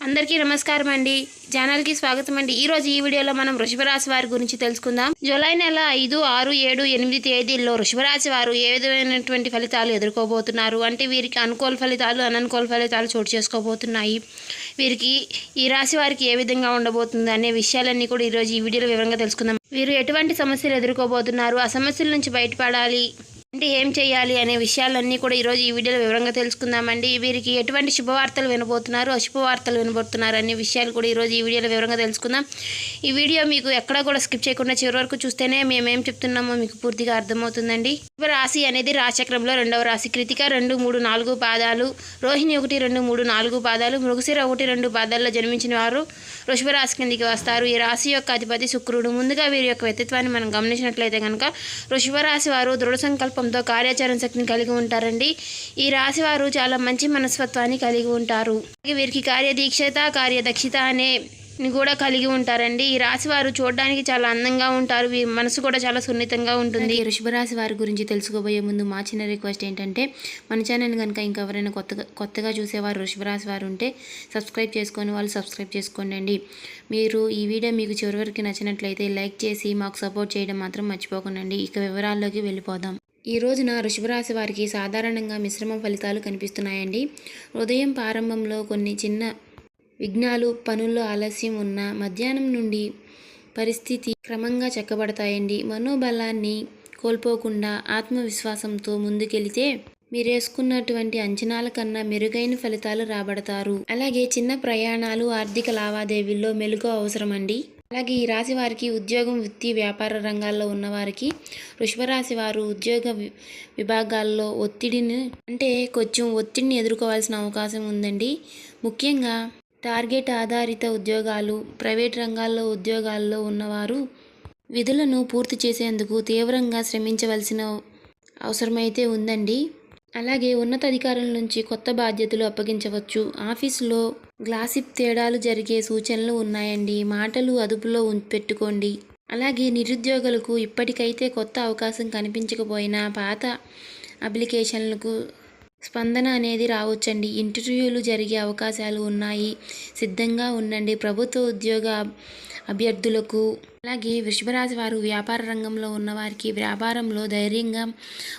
అందరికీ నమస్కారం అండి. ఛానల్కి స్వాగతం అండి. ఈరోజు ఈ వీడియోలో మనం వృషభరాశి వారి గురించి తెలుసుకుందాం. జూలై నెల ఐదు ఆరు ఏడు ఎనిమిది తేదీల్లో వృషభరాశి వారు ఏ విధమైనటువంటి ఫలితాలు ఎదుర్కోబోతున్నారు? అంటే వీరికి అనుకూల ఫలితాలు అననుకూల ఫలితాలు చోటు చేసుకోబోతున్నాయి. వీరికి ఈ రాశి వారికి ఏ విధంగా ఉండబోతుంది అనే విషయాలన్నీ కూడా ఈరోజు ఈ వీడియోలో వివరంగా తెలుసుకుందాం. వీరు ఎటువంటి సమస్యలు ఎదుర్కోబోతున్నారు? ఆ సమస్యల నుంచి బయటపడాలి. అంటే ఏం చేయాలి అనే విషయాలన్నీ కూడా ఈరోజు ఈ వీడియోలో వివరంగా తెలుసుకుందామండి. వీరికి ఎటువంటి శుభవార్తలు వినబోతున్నారు అశుభవార్తలు వినబోతున్నారు అనే విషయాలు కూడా ఈరోజు ఈ వీడియోలో వివరంగా తెలుసుకుందాం. ఈ వీడియో మీకు ఎక్కడా కూడా స్కిప్ చేయకుండా చివరి వరకు చూస్తేనే మేమేం చెప్తున్నామో మీకు పూర్తిగా అర్థమవుతుందండి. రాశి అనేది రాశిచక్రంలో రెండవ రాశి. కృతిక రెండు మూడు నాలుగు పాదాలు. రోహిణి ఒకటి రెండు మూడు నాలుగు పాదాలు. మృగశిర ఒకటి రెండు పాదాల్లో జన్మించిన వారు వృషభ రాశి కిందికి వస్తారు. ఈ రాశి యొక్క అధిపతి శుక్రుడు. ముందుగా వీరి యొక్క వ్యక్తిత్వాన్ని మనం గమనించినట్లయితే కనుక వృషభ రాశి వారు దృఢ సంకల్పంతో కార్యాచరణ శక్తిని కలిగి ఉంటారండి. ఈ రాశి వారు చాలా మంచి మనస్తత్వాన్ని కలిగి ఉంటారు. వీరికి కార్యదీక్షత కార్యదక్షత అనే కూడా కలిగి ఉంటారండి. ఈ రాశి వారు చూడడానికి చాలా అందంగా ఉంటారు. వీరి మనసు కూడా చాలా సున్నితంగా ఉంటుంది. వృషభ రాశి వారి గురించి తెలుసుకోబోయే ముందు మా చిన్న రిక్వెస్ట్ ఏంటంటే మన ఛానల్ కనుక ఇంకెవరైనా కొత్తగా కొత్తగా చూసేవారు వృషభ రాశి వారు ఉంటే సబ్స్క్రైబ్ చేసుకొని వాళ్ళు సబ్స్క్రైబ్ చేసుకోండి మీరు ఈ వీడియో మీకు చివరి వరకు నచ్చినట్లయితే లైక్ చేసి మాకు సపోర్ట్ చేయడం మాత్రం మర్చిపోకండి ఇక వివరాల్లోకి వెళ్ళిపోదాం. ఈ రోజున వృషభరాశి వారికి సాధారణంగా మిశ్రమ ఫలితాలు కనిపిస్తున్నాయండి. ఉదయం ప్రారంభంలో కొన్ని చిన్న విఘ్నాలు పనుల్లో ఆలస్యం ఉన్న మధ్యాహ్నం నుండి పరిస్థితి క్రమంగా చెక్కబడతాయండి. మనోబలాన్ని కోల్పోకుండా ఆత్మవిశ్వాసంతో ముందుకెళితే మీరేసుకున్నటువంటి అంచనాల కన్నా మెరుగైన ఫలితాలు రాబడతారు. అలాగే చిన్న ప్రయాణాలు ఆర్థిక లావాదేవీల్లో మెలుగు అవసరమండి. అలాగే ఈ రాశి వారికి ఉద్యోగం వృత్తి వ్యాపార రంగాల్లో ఉన్నవారికి వృషభరాశి వారు ఉద్యోగ వి- విభాగాల్లో ఒత్తిడిని అంటే కొంచెం ఒత్తిడిని ఎదుర్కోవాల్సిన అవకాశం ఉందండి. ముఖ్యంగా టార్గెట్ ఆధారిత ఉద్యోగాలు ప్రైవేట్ రంగాల్లో ఉద్యోగాల్లో ఉన్నవారు విధులను పూర్తి చేసేందుకు తీవ్రంగా శ్రమించవలసిన అవసరమైతే ఉందండి. అలాగే ఉన్నతాధికారుల నుంచి కొత్త బాధ్యతలు అప్పగించవచ్చు. ఆఫీసులో గ్లాసిప్ తేడాలు జరిగే సూచనలు ఉన్నాయండి. మాటలు అదుపులో ఉం- పెట్టుకోండి. అలాగే నిరుద్యోగులకు ఇప్పటికైతే కొత్త అవకాశం కనిపించకపోయినా పాత అప్లికేషన్లకు స్పందన అనేది రావచ్చండి. ఇంటర్వ్యూలు జరిగే అవకాశాలు ఉన్నాయి. సిద్ధంగా ఉండండి. ప్రభుత్వ ఉద్యోగ అభ్యర్థులకు అలాగే వృషభరాశి వారు వ్యాపార రంగంలో ఉన్నవారికి వ్యాపారంలో ధైర్యంగా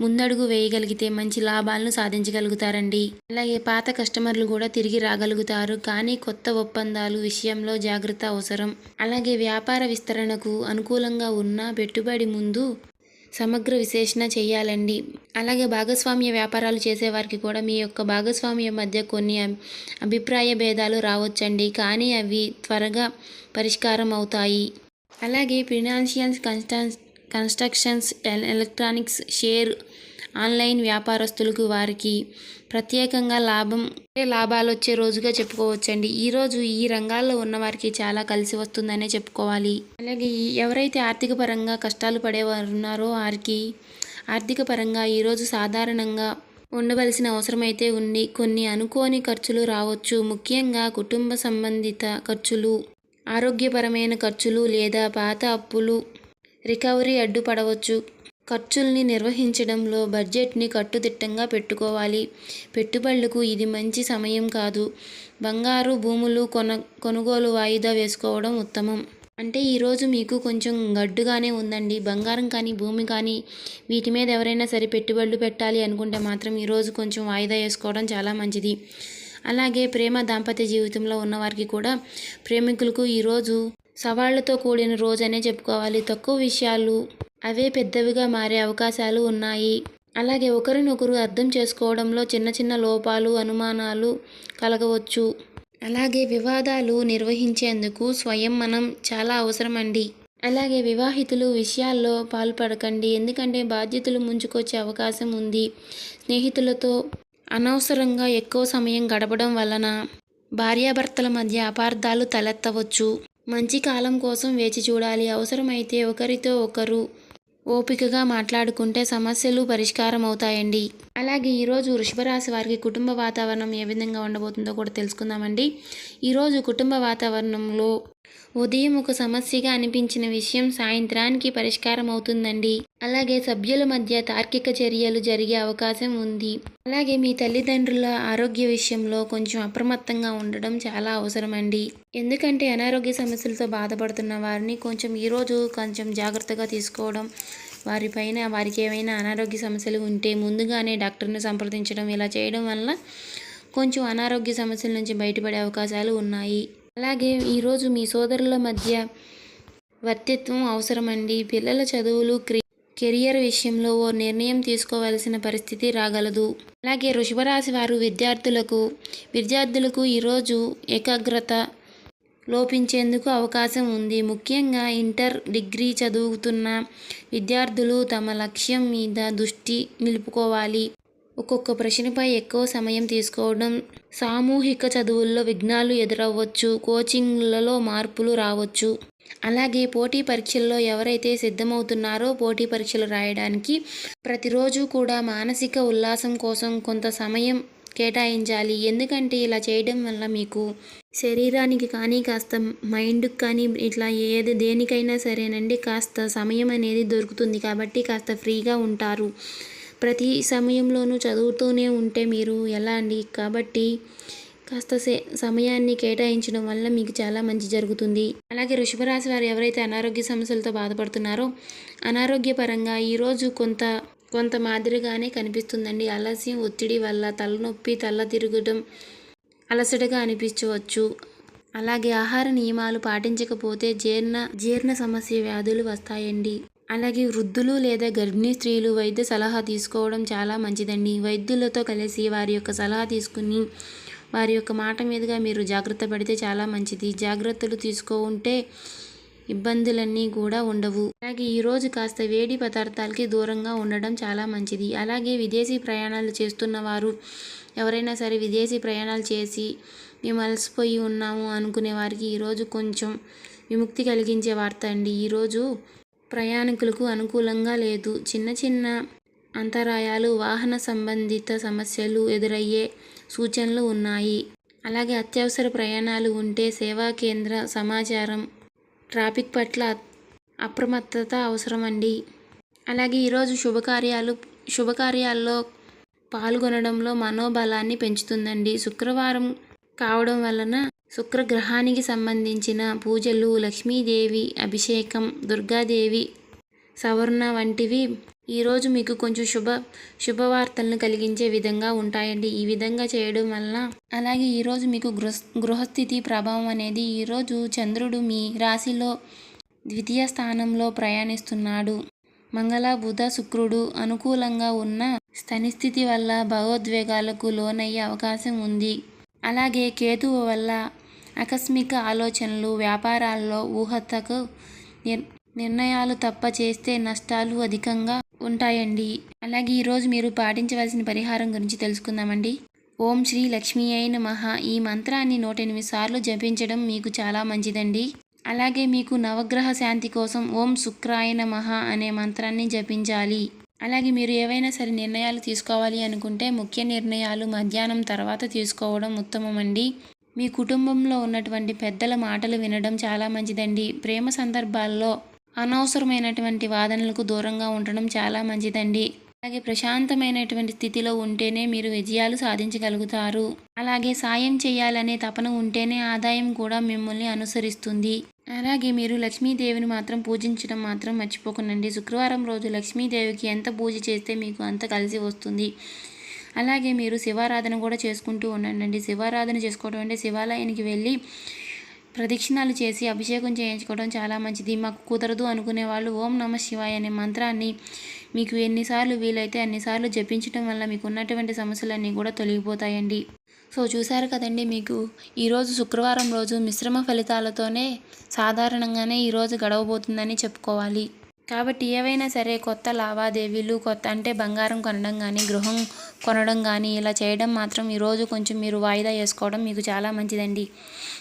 ముందడుగు వేయగలిగితే మంచి లాభాలను సాధించగలుగుతారండి. అలాగే పాత కస్టమర్లు కూడా తిరిగి రాగలుగుతారు. కానీ కొత్త ఒప్పందాలు విషయంలో జాగ్రత్త అవసరం. అలాగే వ్యాపార విస్తరణకు అనుకూలంగా ఉన్న పెట్టుబడి ముందు సమగ్ర విశ్లేషణ చేయాలండి. అలాగే భాగస్వామ్య వ్యాపారాలు చేసేవారికి కూడా మీ యొక్క భాగస్వామ్య మధ్య కొన్ని అభి- అభిప్రాయ భేదాలు రావచ్చండి. కానీ అవి త్వరగా పరిష్కారం అవుతాయి. అలాగే ఫినాన్షియల్ కన్స్టన్స్ కన్స్ట్రక్షన్స్ ఎలక్ట్రానిక్స్ షేర్ ఆన్లైన్ వ్యాపారస్తులకు వారికి ప్రత్యేకంగా లాభం లాభాలు వచ్చే రోజుగా చెప్పుకోవచ్చండి. ఈరోజు ఈ రంగాల్లో ఉన్న వారికి చాలా కలిసి వస్తుందనే చెప్పుకోవాలి. అలాగే ఎవరైతే ఆర్థిక పరంగా కష్టాలు పడేవారు ఉన్నారో వారికి ఆర్థిక పరంగా ఈరోజు సాధారణంగా ఉండవలసిన అవసరమైతే ఉంది కొన్ని అనుకోని ఖర్చులు రావచ్చు. ముఖ్యంగా కుటుంబ సంబంధిత ఖర్చులు ఆరోగ్యపరమైన ఖర్చులు లేదా పాత అప్పులు రికవరీ అడ్డుపడవచ్చు. ఖర్చుల్ని నిర్వహించడంలో బడ్జెట్ని కట్టుదిట్టంగా పెట్టుకోవాలి. పెట్టుబడులకు ఇది మంచి సమయం కాదు. బంగారు భూములు కొన కొనుగోలు వాయిదా వేసుకోవడం ఉత్తమం. అంటే ఈరోజు మీకు కొంచెం గడ్డుగానే ఉందండి. బంగారం కానీ భూమి కానీ వీటి మీద ఎవరైనా సరే పెట్టుబడులు పెట్టాలి అనుకుంటే మాత్రం ఈరోజు కొంచెం వాయిదా వేసుకోవడం చాలా మంచిది. అలాగే ప్రేమ దాంపత్య జీవితంలో ఉన్నవారికి కూడా ప్రేమికులకు ఈరోజు సవాళ్ళతో కూడిన రోజనే చెప్పుకోవాలి. తక్కువ విషయాలు అవే పెద్దవిగా మారే అవకాశాలు ఉన్నాయి. అలాగే ఒకరినొకరు అర్థం చేసుకోవడంలో చిన్న చిన్న లోపాలు అనుమానాలు కలగవచ్చు. అలాగే వివాదాలు నిర్వహించేందుకు స్వయం మనం చాలా అవసరమండి. అలాగే వివాహితులు విషయాల్లో పాల్పడకండి. ఎందుకంటే బాధ్యతలు ముంచుకొచ్చే అవకాశం ఉంది. స్నేహితులతో అనవసరంగా ఎక్కువ సమయం గడపడం వలన భార్యాభర్తల మధ్య అపార్థాలు తలెత్తవచ్చు. మంచి కాలం కోసం వేచి చూడాలి. అవసరమైతే ఒకరితో ఒకరు ఓపికగా మాట్లాడుకుంటే సమస్యలు పరిష్కారం అవుతాయండి అలాగే ఈరోజు వృషభరాశి వారికి కుటుంబ వాతావరణం ఏ విధంగా ఉండబోతుందో కూడా తెలుసుకుందామండి. ఈరోజు కుటుంబ వాతావరణంలో ఉదయం ఒక సమస్యగా అనిపించిన విషయం సాయంత్రానికి పరిష్కారం అవుతుందండి అలాగే సభ్యుల మధ్య తార్కిక చర్యలు జరిగే అవకాశం ఉంది. అలాగే మీ తల్లిదండ్రుల ఆరోగ్య విషయంలో కొంచెం అప్రమత్తంగా ఉండడం చాలా అవసరమండి. ఎందుకంటే అనారోగ్య సమస్యలతో బాధపడుతున్న వారిని కొంచెం ఈరోజు కొంచెం జాగ్రత్తగా తీసుకోవడం వారిపైన వారికి ఏమైనా అనారోగ్య సమస్యలు ఉంటే ముందుగానే డాక్టర్ని సంప్రదించడం ఇలా చేయడం వల్ల కొంచెం అనారోగ్య సమస్యల నుంచి బయటపడే అవకాశాలు ఉన్నాయి. అలాగే ఈరోజు మీ సోదరుల మధ్య వర్తిత్వం అవసరమండి. పిల్లల చదువులు కెరియర్ విషయంలో ఓ నిర్ణయం తీసుకోవాల్సిన పరిస్థితి రాగలదు. అలాగే వృషభరాశి వారు విద్యార్థులకు విద్యార్థులకు ఈరోజు ఏకాగ్రత లోపించేందుకు అవకాశం ఉంది. ముఖ్యంగా ఇంటర్ డిగ్రీ చదువుతున్న విద్యార్థులు తమ లక్ష్యం మీద దృష్టి నిలుపుకోవాలి. ఒక్కొక్క ప్రశ్నపై ఎక్కువ సమయం తీసుకోవడం సామూహిక చదువుల్లో విఘ్నాలు ఎదురవ్వచ్చు కోచింగ్లలో మార్పులు రావచ్చు. అలాగే పోటీ పరీక్షల్లో ఎవరైతే సిద్ధమవుతున్నారో పోటీ పరీక్షలు రాయడానికి ప్రతిరోజు కూడా మానసిక ఉల్లాసం కోసం కొంత సమయం కేటాయించాలి. ఎందుకంటే ఇలా చేయడం వల్ల మీకు శరీరానికి కానీ కాస్త మైండ్కి కానీ ఇట్లా ఏది దేనికైనా సరేనండి కాస్త సమయం అనేది దొరుకుతుంది కాబట్టి కాస్త ఫ్రీగా ఉంటారు. ప్రతి సమయంలోనూ చదువుతూనే ఉంటే మీరు ఎలా అండి? కాబట్టి కాస్త సే సమయాన్ని కేటాయించడం వల్ల మీకు చాలా మంచి జరుగుతుంది. అలాగే వృషభరాశి వారు ఎవరైతే అనారోగ్య సమస్యలతో బాధపడుతున్నారో అనారోగ్యపరంగా ఈరోజు కొంత కొంత మాదిరిగానే కనిపిస్తుందండి. ఆలస్యం ఒత్తిడి వల్ల తలనొప్పి తల తిరగడం అలసటగా అనిపించవచ్చు. అలాగే ఆహార నియమాలు పాటించకపోతే జీర్ణ జీర్ణ సమస్య వ్యాధులు వస్తాయండి. అలాగే వృద్ధులు లేదా గర్భిణీ స్త్రీలు వైద్య సలహా తీసుకోవడం చాలా మంచిదండి. వైద్యులతో కలిసి వారి యొక్క సలహా తీసుకుని వారి యొక్క మాట మీదుగా మీరు జాగ్రత్త పడితే చాలా మంచిది. జాగ్రత్తలు తీసుకుంటే ఇబ్బందులన్నీ కూడా ఉండవు. అలాగే ఈరోజు కాస్త వేడి పదార్థాలకి దూరంగా ఉండడం చాలా మంచిది. అలాగే విదేశీ ప్రయాణాలు చేస్తున్న వారు ఎవరైనా సరే విదేశీ ప్రయాణాలు చేసి మేము అలసిపోయి ఉన్నాము అనుకునే వారికి ఈరోజు కొంచెం విముక్తి కలిగించే వార్త అండి. ఈరోజు ప్రయాణికులకు అనుకూలంగా లేదు. చిన్న చిన్న అంతరాయాలు వాహన సంబంధిత సమస్యలు ఎదురయ్యే సూచనలు ఉన్నాయి. అలాగే అత్యవసర ప్రయాణాలు ఉంటే సేవా కేంద్ర సమాచారం ట్రాఫిక్ పట్ల అప్రమత్తత అవసరమండి. అలాగే ఈరోజు శుభకార్యాలు శుభకార్యాల్లో పాల్గొనడంలో మనోబలాన్ని పెంచుతుందండి. శుక్రవారం కావడం వలన శుక్రగ్రహానికి సంబంధించిన పూజలు లక్ష్మీదేవి అభిషేకం దుర్గాదేవి సవర్ణ వంటివి. ఈరోజు మీకు కొంచెం శుభ శుభవార్తలను కలిగించే విధంగా ఉంటాయండి. ఈ విధంగా చేయడం వలన అలాగే ఈరోజు మీకు గృహ గృహస్థితి ప్రభావం అనేది ఈరోజు చంద్రుడు మీ రాశిలో ద్వితీయ స్థానంలో ప్రయాణిస్తున్నాడు. మంగళ బుధ శుక్రుడు అనుకూలంగా ఉన్న స్థనిస్థితి వల్ల భావోద్వేగాలకు లోనయ్యే అవకాశం ఉంది. అలాగే కేతువు వల్ల ఆకస్మిక ఆలోచనలు వ్యాపారాల్లో ఊహతకు నిర్ నిర్ణయాలు తప్ప చేస్తే నష్టాలు అధికంగా ఉంటాయండి. అలాగే ఈరోజు మీరు పాటించవలసిన పరిహారం గురించి తెలుసుకుందామండి. ఓం శ్రీ లక్ష్మీ అయిన మహా ఈ మంత్రాన్ని నూట ఎనిమిది సార్లు జపించడం మీకు చాలా మంచిదండి. అలాగే మీకు నవగ్రహ శాంతి కోసం ఓం శుక్రాయన మహా అనే మంత్రాన్ని జపించాలి. అలాగే మీరు ఏవైనా సరే నిర్ణయాలు తీసుకోవాలి అనుకుంటే ముఖ్య నిర్ణయాలు మధ్యాహ్నం తర్వాత తీసుకోవడం ఉత్తమమండి. మీ కుటుంబంలో ఉన్నటువంటి పెద్దల మాటలు వినడం చాలా మంచిదండి. ప్రేమ సందర్భాల్లో అనవసరమైనటువంటి వాదనలకు దూరంగా ఉండడం చాలా మంచిదండి. అలాగే ప్రశాంతమైనటువంటి స్థితిలో ఉంటేనే మీరు విజయాలు సాధించగలుగుతారు. అలాగే సాయం చేయాలనే తపన ఉంటేనే ఆదాయం కూడా మిమ్మల్ని అనుసరిస్తుంది. అలాగే మీరు లక్ష్మీదేవిని మాత్రం పూజించడం మాత్రం మర్చిపోకండి. శుక్రవారం రోజు లక్ష్మీదేవికి ఎంత పూజ చేస్తే మీకు అంత కలిసి వస్తుంది. అలాగే మీరు శివారాధన కూడా చేసుకుంటూ ఉండండి. శివారాధన చేసుకోవడం అంటే శివాలయానికి వెళ్ళి ప్రదక్షిణాలు చేసి అభిషేకం చేయించుకోవడం చాలా మంచిది. మాకు కుదరదు అనుకునే వాళ్ళు ఓం నమ శివాయ అనే మంత్రాన్ని మీకు ఎన్నిసార్లు వీలైతే అన్నిసార్లు జపించడం వల్ల మీకు ఉన్నటువంటి సమస్యలన్నీ కూడా తొలగిపోతాయండి. సో చూసారు కదండి మీకు ఈరోజు శుక్రవారం రోజు మిశ్రమ ఫలితాలతోనే సాధారణంగానే ఈరోజు గడవబోతుందని చెప్పుకోవాలి. కాబట్టి ఏవైనా సరే కొత్త లావాదేవీలు కొత్త అంటే బంగారం కొనడం కానీ గృహం కొనడం కానీ ఇలా చేయడం మాత్రం ఈరోజు కొంచెం మీరు వాయిదా వేసుకోవడం మీకు చాలా మంచిదండి.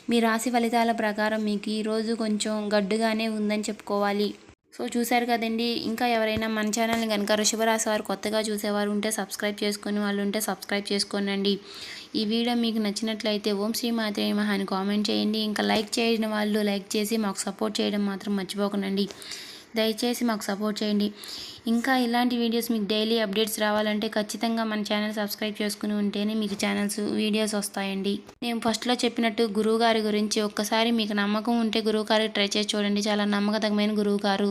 మీ రాశి ఫలితాల ప్రకారం మీకు ఈరోజు కొంచెం గడ్డుగానే ఉందని చెప్పుకోవాలి. సో చూశారు కదండి. ఇంకా ఎవరైనా మన ఛానల్ని కనుక వృషభరాశి వారు కొత్తగా చూసేవారు ఉంటే సబ్స్క్రైబ్ చేసుకుని వాళ్ళు ఉంటే సబ్స్క్రైబ్ చేసుకోనండి. ఈ వీడియో మీకు నచ్చినట్లయితే ఓం శ్రీ మాత్రే మహాని కామెంట్ చేయండి. ఇంకా లైక్ చేయని వాళ్ళు లైక్ చేసి మాకు సపోర్ట్ చేయడం మాత్రం మర్చిపోకండి. దయచేసి మాకు సపోర్ట్ చేయండి. ఇంకా ఇలాంటి వీడియోస్ మీకు డైలీ అప్డేట్స్ రావాలంటే ఖచ్చితంగా మన ఛానల్ సబ్స్క్రైబ్ చేసుకుని ఉంటేనే మీకు ఛానల్స్ వీడియోస్ వస్తాయండి. నేను ఫస్ట్లో చెప్పినట్టు గురువు గారి గురించి ఒక్కసారి మీకు నమ్మకం ఉంటే గురువు గారికి ట్రై చేసి చూడండి. చాలా నమ్మకతమైన గురువు గారు